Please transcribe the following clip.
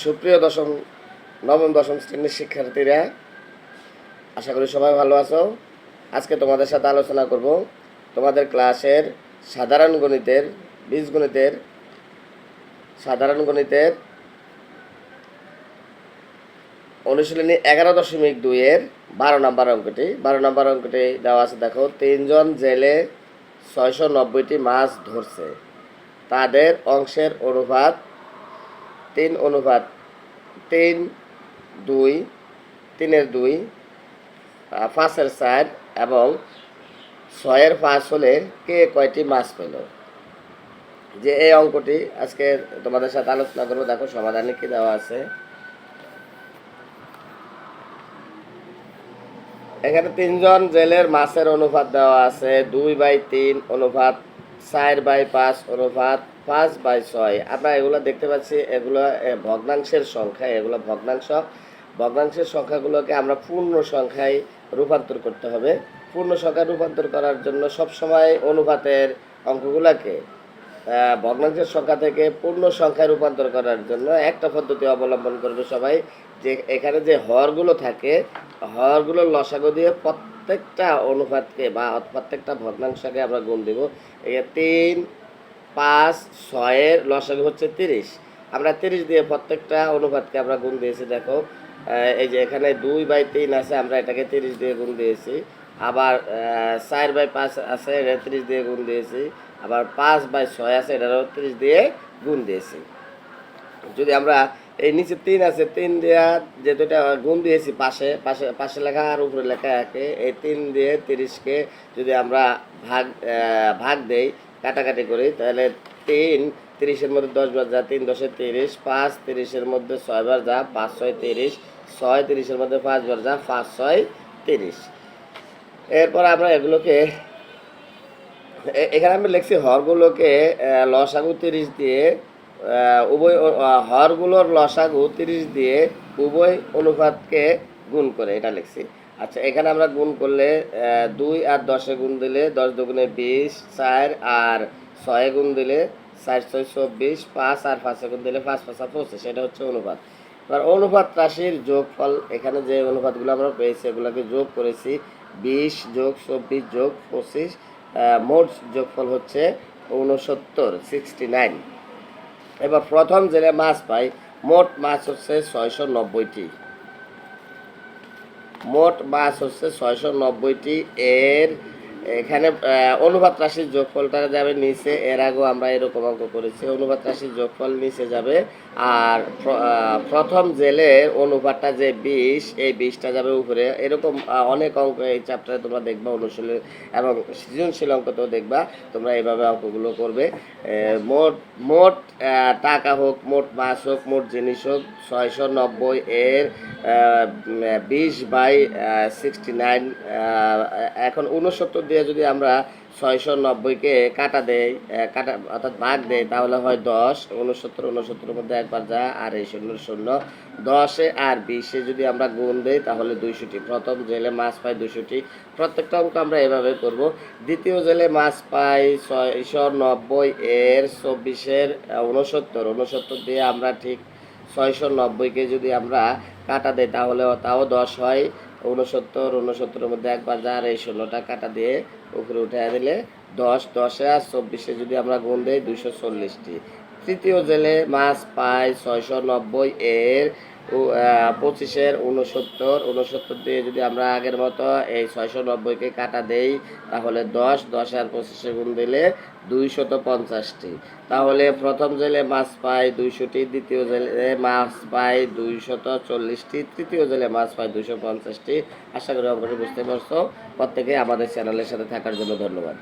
সুপ্রিয় দশম, নবম, দশম শ্রেণির শিক্ষার্থীরা, আশা করি সবাই ভালো আছো। আজকে তোমাদের সাথে আলোচনা করব তোমাদের ক্লাসের সাধারণ গণিতের বীজগণিতের সাধারণ গণিতের অনুশীলনী এগারো দশমিক দুইয়ের বারো নম্বর অঙ্কটি। বারো নম্বর অঙ্কটি দেওয়া আছে, দেখো, তিনজন জেলে ছয়শো নব্বইটি মাছ ধরছে। তাদের অংশের অনুপাত তিন অনুপাত তিন, দুই, তিনের দুই পাঁচের চার এবং ছয়ের পাঁচ হলে কে কয়টি মাছ পেল? যে এই অঙ্কটি আজকে তোমাদের সাথে আলোচনা করব, দেখো সমাধানে কি দেওয়া আছে। এখানে তিনজন জেলের মাছের অনুপাত দেওয়া আছে, দুই বাই তিন অনুপাত, চার বাই পাঁচ অনুপাত পাঁচ বাই ছয়। আমরা এগুলো দেখতে পাচ্ছি, এগুলো ভগ্নাংশের সংখ্যা, এগুলো ভগ্নাংশ। ভগ্নাংশের সংখ্যাগুলোকে আমরা পূর্ণ সংখ্যায় রূপান্তর করতে হবে। পূর্ণ সংখ্যায় রূপান্তর করার জন্য সবসময় অনুপাতের অঙ্কগুলোকে ভগ্নাংশের সংখ্যা থেকে পূর্ণ সংখ্যায় রূপান্তর করার জন্য একটা পদ্ধতি অবলম্বন করবে সবাই। যে, এখানে যে হরগুলো থাকে, হরগুলোর লসাগু দিয়ে প্রত্যেকটা অনুপাতকে বা প্রত্যেকটা ভগ্নাংশকে আমরা গুণ দেব। তিন পাঁচ, ছয়ের লসাগু হচ্ছে তিরিশ। আমরা তিরিশ দিয়ে প্রত্যেকটা অনুপাতকে আমরা গুণ দিয়েছি, দেখো। এই যে এখানে দুই বাই তিন আছে, আমরা এটাকে তিরিশ দিয়ে গুণ দিয়েছি। আবার চার বাই পাঁচ আছে, এটা তিরিশ দিয়ে গুণ দিয়েছি। আবার পাঁচ বাই ছয় আছে, এটারও তিরিশ দিয়ে গুণ দিয়েছি। যদি আমরা এই নিচে তিন আছে, তিন দেওয়া যেহেতু এটা গুণ দিয়েছি পাশে পাশে পাশে লেখা আর উপরে লেখা একে, এই তিন দিয়ে তিরিশকে যদি আমরা ভাগ ভাগ দেই কাটাকাটি করি, তাহলে তিন, তিরিশের মধ্যে দশ বার যা, তিন দশে তিরিশ, পাঁচ তিরিশের মধ্যে ছয় বার যা, পাঁচ ছয় তিরিশ, ছয় তিরিশের মধ্যে পাঁচ বার যা, পাঁচ ছয় তিরিশ। এরপর আমরা এগুলোকে এখানে আমি লিখছি হরগুলোকে লসাগু তিরিশ দিয়ে উভয় হরগুলোর লসাগু তিরিশ দিয়ে উভয় অনুপাতকে গুণ করে, এটা লিখছি। আচ্ছা এখানে আমরা গুণ করলে দুই আর দশে গুণ দিলে দশ দুগুণে বিশ, চার আর ছয়ে গুণ দিলে চার ছয় চব্বিশ, পাঁচ আর পাঁচে গুণ দিলে পাঁচ পাঁচ পঁচিশ, এটা হচ্ছে অনুপাত। এবার অনুপাত রাশির যোগফল, এখানে যে অনুপাতগুলো আমরা পেয়েছি, এগুলোকে যোগ করেছি, বিশ যোগ চব্বিশ যোগ পঁচিশ মোট যোগফল হচ্ছে উনসত্তর সিক্সটি নাইন এবার প্রথম জেলে মাছ পাই, মোট মাছ হচ্ছে ছয়শো নব্বইটি। মোট বাস হচ্ছে ছয়শো নব্বইটি এর এখানে অনুপাত রাশির যোগফলটা যাবে নিচে, এর আগেও আমরা এরকম অঙ্ক করেছি, অনুপাত রাশির যোগফল নিচে যাবে, আর প্রথম জেলের অনুপাতটা যে বিষ এই বিষটা যাবে উপরে, এরকম অনেক অঙ্ক এই চ্যাপ্টারে তোমরা দেখবা, অনুশীলন, এবং সৃজনশীল অঙ্কতেও দেখবা, তোমরা এইভাবে অঙ্কগুলো করবে মোট মোট টাকা হোক, মোট মাছ হোক, মোট জিনিস হোক, ছয়শো নব্বই এর বিশ বাই সিক্সটি নাইন এখন উনসত্তর দিয়ে যদি আমরা ছয়শো নব্বইকে কাটা দেই কাটা, অর্থাৎ ভাগ দেই, তাহলে হয় দশ উনসত্তর উনসত্তরের মধ্যে একবার যা, আর এই শূন্য শূন্য। দশে আর বিশে যদি আমরা গুণ দেই, তাহলে দুইশোটি। প্রথম জেলে মাছ পাই দুশোটি প্রত্যেকটা অঙ্ক আমরা এভাবে করব। দ্বিতীয় জেলে মাছ পাই ছয়শো নব্বই এর চব্বিশের উনসত্তর উনসত্তর দিয়ে আমরা ঠিক ছয়শো নব্বইকে যদি আমরা কাটা দেই, তাহলে তাও দশ হয়। উনসত্তর উনসত্তরের মধ্যে একবার যার এই ষোলোটা কাটা দিয়ে উপরে উঠে দিলে দশ, দশে আর চব্বিশে যদি আমরা গুণ দিই, দুইশো চল্লিশটি। তৃতীয় জেলে মাছ পায় ছয়শো নব্বই এর পঁচিশের উনসত্তর উনসত্তর দিয়ে যদি আমরা আগের মতো এই ছয়শো নব্বইকে কাটা দেই, তাহলে দশ দশ আর পঁচিশে গুণ দিলে দুইশত পঞ্চাশটি তাহলে প্রথম জেলে মাছ পাই দুইশোটি, দ্বিতীয় জেলে মাছ পাই দুইশত চল্লিশটি তৃতীয় জেলে মাছ পাই দুইশো পঞ্চাশটি আশা করি অঙ্কটি বুঝতে পারছ। প্রত্যেকে আমাদের চ্যানেলের সাথে থাকার জন্য ধন্যবাদ।